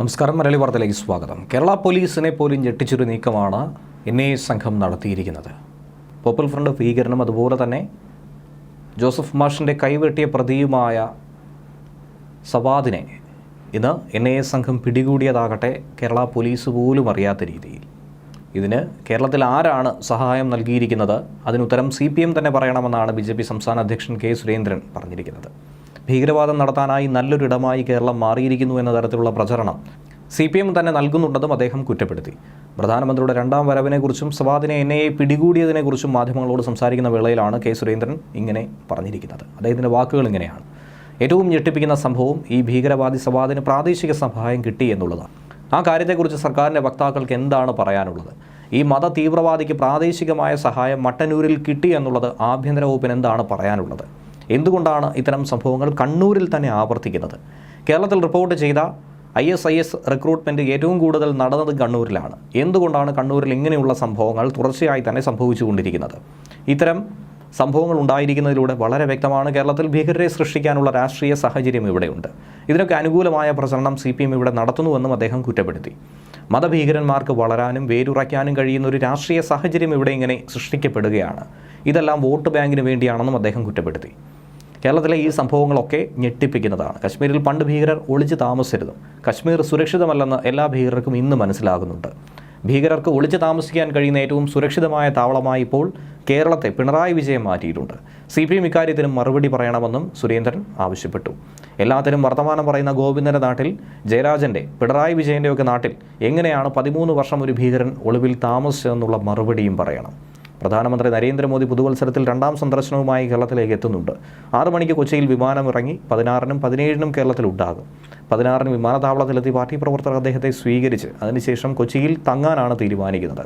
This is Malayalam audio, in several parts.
നമസ്കാരം. മലയാളി വാർത്തയിലേക്ക് സ്വാഗതം. കേരള പോലീസിനെ പോലും ഞെട്ടിച്ചൊരു നീക്കമാണ് എൻ ഐ സംഘം നടത്തിയിരിക്കുന്നത്. പോപ്പുലർ ഫ്രണ്ട് ഭീകരനും അതുപോലെ തന്നെ ജോസഫ് മാഷിന്റെ കൈവെട്ടിയ പ്രതിയുമായ സവാദിനെ ഇന്ന് എൻ ഐ എ സംഘം പിടികൂടിയതാകട്ടെ കേരള പോലീസ് പോലും അറിയാത്ത രീതിയിൽ. ഇതിന് കേരളത്തിൽ ആരാണ് സഹായം നൽകിയിരിക്കുന്നത്? അതിനുത്തരം സി പി എം തന്നെ പറയണമെന്നാണ് ബി ജെ പി സംസ്ഥാന അധ്യക്ഷൻ കെ സുരേന്ദ്രൻ പറഞ്ഞിരിക്കുന്നത്. ഭീകരവാദം നടത്താനായി നല്ലൊരിടമായി കേരളം മാറിയിരിക്കുന്നു എന്ന തരത്തിലുള്ള പ്രചരണം സി പി എം തന്നെ നൽകുന്നുണ്ടെന്നും അദ്ദേഹം കുറ്റപ്പെടുത്തി. പ്രധാനമന്ത്രിയുടെ രണ്ടാം വരവിനെക്കുറിച്ചും സവാദിനെ എൻ ഐ പിടികൂടിയതിനെക്കുറിച്ചും മാധ്യമങ്ങളോട് സംസാരിക്കുന്ന വേളയിലാണ് കെ സുരേന്ദ്രൻ ഇങ്ങനെ പറഞ്ഞിരിക്കുന്നത്. അദ്ദേഹത്തിന്റെ വാക്കുകൾ ഇങ്ങനെയാണ്. ഏറ്റവും ഞെട്ടിപ്പിക്കുന്ന സംഭവം ഈ ഭീകരവാദി സവാദിന് പ്രാദേശിക സഹായം കിട്ടി എന്നുള്ളതാണ്. ആ കാര്യത്തെക്കുറിച്ച് സർക്കാരിന്റെ വക്താക്കൾക്ക് എന്താണ് പറയാനുള്ളത്? ഈ മത തീവ്രവാദിക്ക് പ്രാദേശികമായ സഹായം മട്ടന്നൂരിൽ കിട്ടി എന്നുള്ളത് ആഭ്യന്തര വകുപ്പിന് എന്താണ് പറയാനുള്ളത്? എന്തുകൊണ്ടാണ് ഇത്തരം സംഭവങ്ങൾ കണ്ണൂരിൽ തന്നെ ആവർത്തിക്കുന്നത്? കേരളത്തിൽ റിപ്പോർട്ട് ചെയ്ത I S I S recruitment ഏറ്റവും കൂടുതൽ നടന്നത് കണ്ണൂരിലാണ്. എന്തുകൊണ്ടാണ് കണ്ണൂരിൽ ഇങ്ങനെയുള്ള സംഭവങ്ങൾ തുടർച്ചയായി തന്നെ സംഭവിച്ചുകൊണ്ടിരിക്കുന്നത്? ഇത്തരം സംഭവങ്ങൾ ഉണ്ടായിരിക്കുന്നതിലൂടെ വളരെ വ്യക്തമാണ് കേരളത്തിൽ ഭീകരരെ സൃഷ്ടിക്കാനുള്ള രാഷ്ട്രീയ സാഹചര്യം ഇവിടെയുണ്ട്. ഇതിനൊക്കെ അനുകൂലമായ പ്രചരണം സി പി എം ഇവിടെ നടത്തുന്നുവെന്നും അദ്ദേഹം കുറ്റപ്പെടുത്തി. മതഭീകരന്മാർക്ക് വളരാനും വേരുറയ്ക്കാനും കഴിയുന്ന ഒരു രാഷ്ട്രീയ സാഹചര്യം ഇവിടെ ഇങ്ങനെ സൃഷ്ടിക്കപ്പെടുകയാണ്. ഇതെല്ലാം വോട്ട് ബാങ്കിന് വേണ്ടിയാണെന്നും അദ്ദേഹം കുറ്റപ്പെടുത്തി. കേരളത്തിലെ ഈ സംഭവങ്ങളൊക്കെ ഞെട്ടിപ്പിക്കുന്നതാണ്. കശ്മീരിൽ പണ്ട് ഭീകരർ ഒളിച്ചു താമസിച്ചിരുന്നു. കശ്മീർ സുരക്ഷിതമല്ലെന്ന് എല്ലാ ഭീകരർക്കും ഇന്ന് മനസ്സിലാകുന്നുണ്ട്. ഭീകരർക്ക് ഒളിച്ചു താമസിക്കാൻ കഴിയുന്ന ഏറ്റവും സുരക്ഷിതമായ താവളമായി ഇപ്പോൾ കേരളത്തെ പിണറായി വിജയം മാറ്റിയിട്ടുണ്ട്. സി പി എം ഇക്കാര്യത്തിനും മറുപടി പറയണമെന്നും സുരേന്ദ്രൻ ആവശ്യപ്പെട്ടു. എല്ലാത്തിനും വർത്തമാനം പറയുന്ന ഗോവിന്ദന്റെ നാട്ടിൽ ജയരാജന്റെ പിണറായി വിജയന്റെയൊക്കെ നാട്ടിൽ എങ്ങനെയാണ് പതിമൂന്ന് വർഷം ഒരു ഭീകരൻ ഒളിവിൽ താമസിച്ചതെന്നുള്ള മറുപടിയും പറയണം. പ്രധാനമന്ത്രി നരേന്ദ്രമോദി പുതുവത്സരത്തിൽ രണ്ടാം സന്ദർശനവുമായി കേരളത്തിലേക്ക് എത്തുന്നുണ്ട്. ആറ് മണിക്ക് കൊച്ചിയിൽ വിമാനം ഇറങ്ങി പതിനാറിനും പതിനേഴിനും കേരളത്തിൽ ഉണ്ടാകും പതിനാറിന് വിമാനത്താവളത്തിലെത്തി പാർട്ടി പ്രവർത്തകർ അദ്ദേഹത്തെ സ്വീകരിച്ച് അതിനുശേഷം കൊച്ചിയിൽ തങ്ങാനാണ് തീരുമാനിക്കുന്നത്.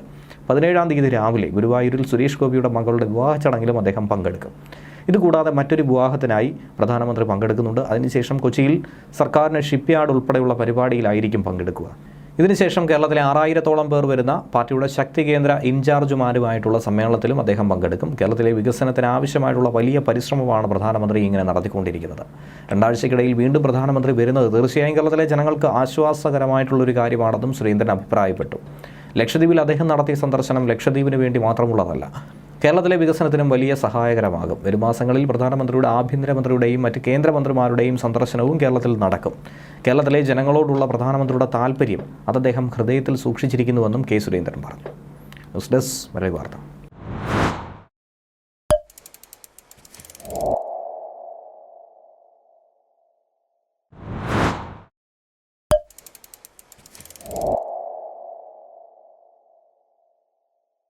പതിനേഴാം തീയതി രാവിലെ ഗുരുവായൂരിൽ സുരേഷ് ഗോപിയുടെ മകളുടെ വിവാഹ ചടങ്ങിലും അദ്ദേഹം പങ്കെടുക്കും. ഇതുകൂടാതെ മറ്റൊരു വിവാഹത്തിനായി പ്രധാനമന്ത്രി പങ്കെടുക്കുന്നുണ്ട്. അതിനുശേഷം കൊച്ചിയിൽ സർക്കാരിന് ഷിപ്പ്യാർഡ് ഉൾപ്പെടെയുള്ള പരിപാടിയിലായിരിക്കും പങ്കെടുക്കുക. ഇതിനുശേഷം കേരളത്തിലെ ആറായിരത്തോളം പേർ വരുന്ന പാർട്ടിയുടെ ശക്തി കേന്ദ്ര ഇൻചാർജുമാരുമായിട്ടുള്ള സമ്മേളനത്തിലും അദ്ദേഹം പങ്കെടുക്കും. കേരളത്തിലെ വികസനത്തിന് ആവശ്യമായിട്ടുള്ള വലിയ പരിശ്രമമാണ് പ്രധാനമന്ത്രി ഇങ്ങനെ നടത്തിക്കൊണ്ടിരിക്കുന്നത്. രണ്ടാഴ്ചക്കിടയിൽ വീണ്ടും പ്രധാനമന്ത്രി വരുന്നത് തീർച്ചയായും കേരളത്തിലെ ജനങ്ങൾക്ക് ആശ്വാസകരമായിട്ടുള്ളൊരു കാര്യമാണെന്നും സുരേന്ദ്രൻ അഭിപ്രായപ്പെട്ടു. ലക്ഷദ്വീപിൽ അദ്ദേഹം നടത്തിയ സന്ദർശനം ലക്ഷദ്വീപിന് വേണ്ടി മാത്രമുള്ളതല്ല. കേരളത്തിലെ വികസനത്തിനും വലിയ സഹായകരമാകും. വരും മാസങ്ങളിൽ പ്രധാനമന്ത്രിയുടെ ആഭ്യന്തരമന്ത്രിയുടെയും മറ്റ് കേന്ദ്രമന്ത്രിമാരുടെയും സന്ദർശനവും കേരളത്തിൽ നടക്കും. കേരളത്തിലെ ജനങ്ങളോടുള്ള പ്രധാനമന്ത്രിയുടെ താല്പര്യം അത് അദ്ദേഹം ഹൃദയത്തിൽ സൂക്ഷിച്ചിരിക്കുന്നുവെന്നും കെ സുരേന്ദ്രൻ പറഞ്ഞു. ന്യൂസ് ഡെസ്ക് മലയാളി വാർത്ത.